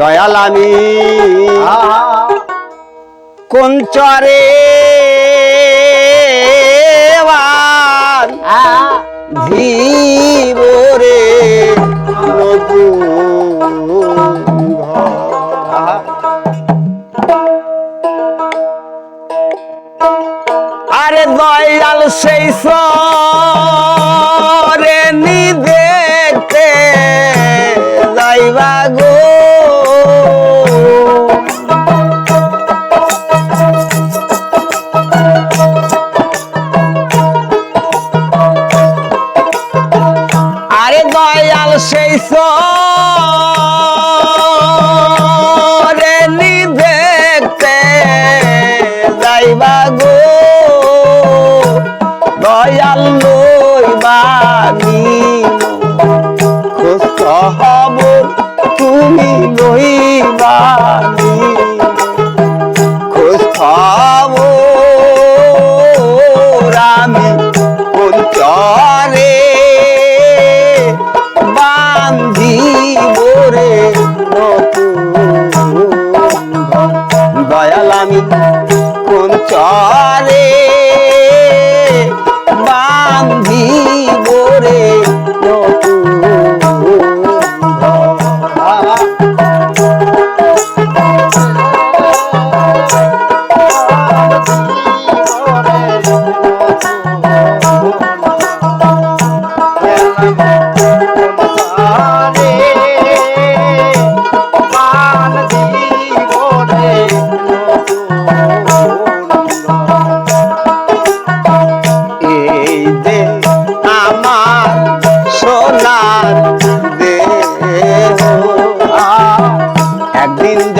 দয়াল আমি কোন চরে ধীব রে নতুন ঘর। আরে দয়াল সেই সরে নি দেখতে যাইবা গো। আরে দয়াল সেই সরে নি দেখতে যাইবা তুমি লইবানি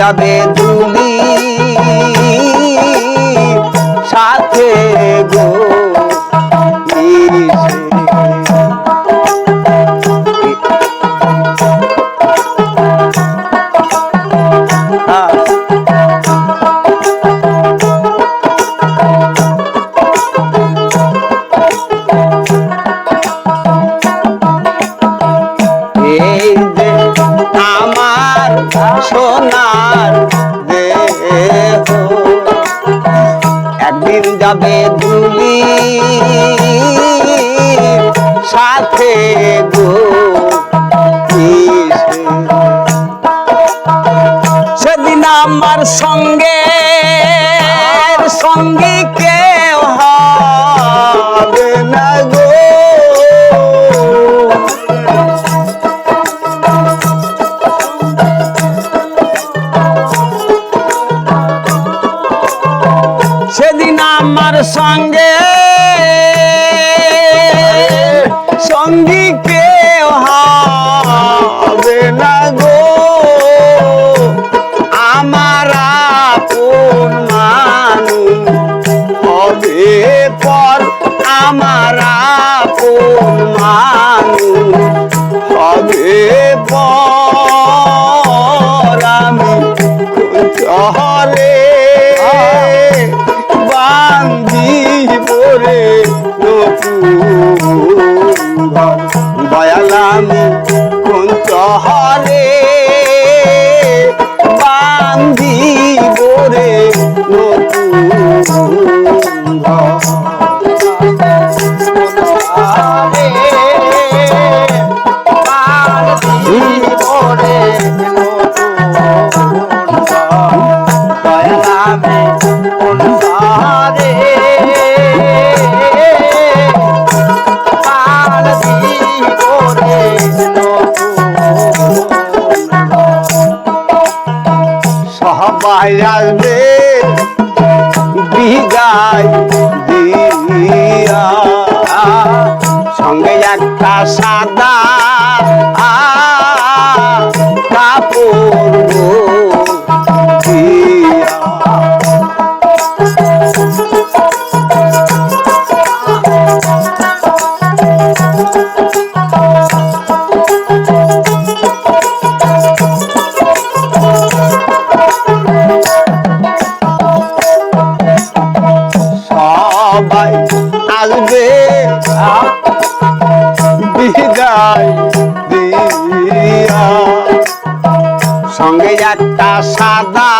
যাবে যাবে দুলি সাথে গো। সেদিন আমার সঙ্গে সঙ্গী আমার সঙ্গে সঙ্গী আসবে বিদায় দিয়া। সঙ্গে একটা সাদা কাপড় দিয়া সবাই আসবে সঙ্গে একটা সাদা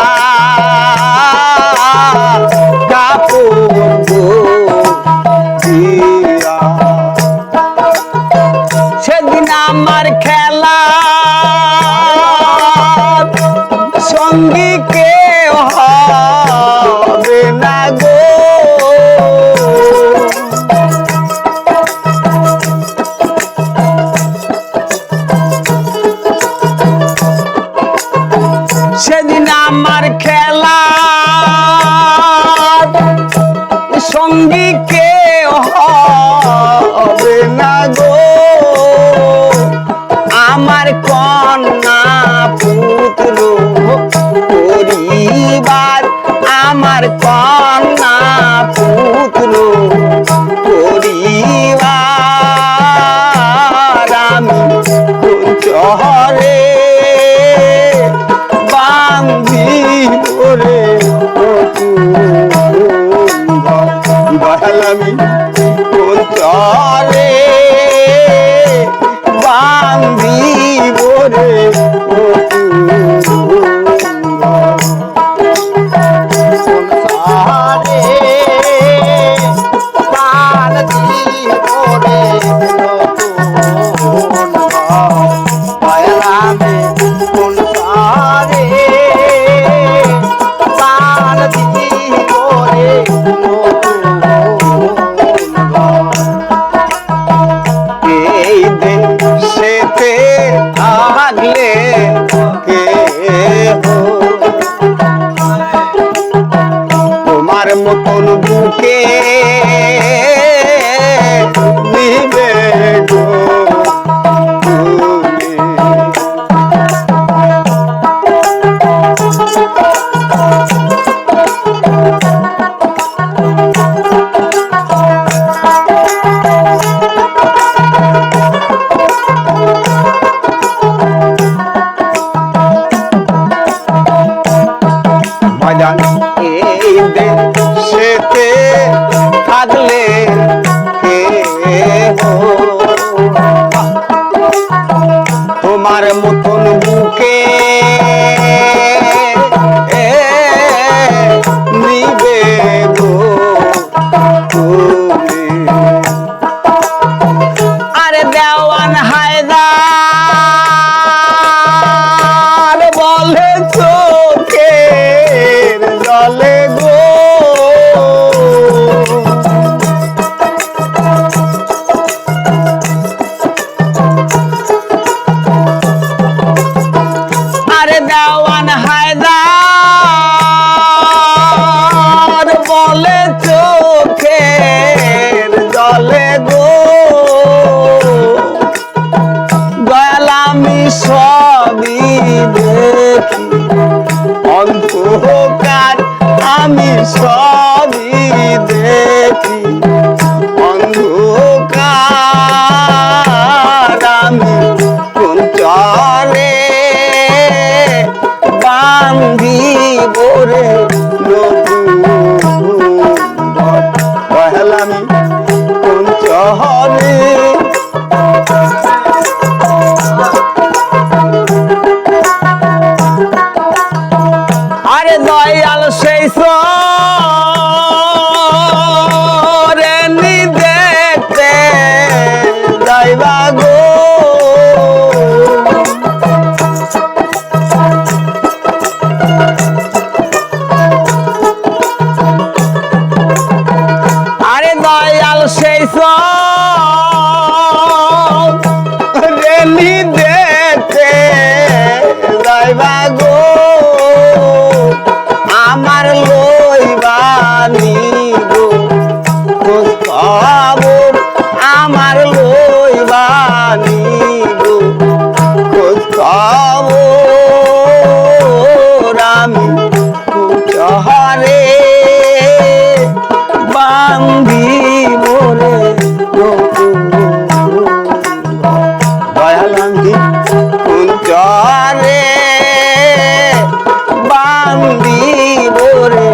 Yeah. সবই দেখি। অন্ধকার আমি সবই দেখি। অন্ধকার আমি চলে বান্ধি বোরে নতুন পহেলামি কান্দি বরে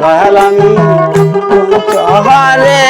দয়াল আমি চহারে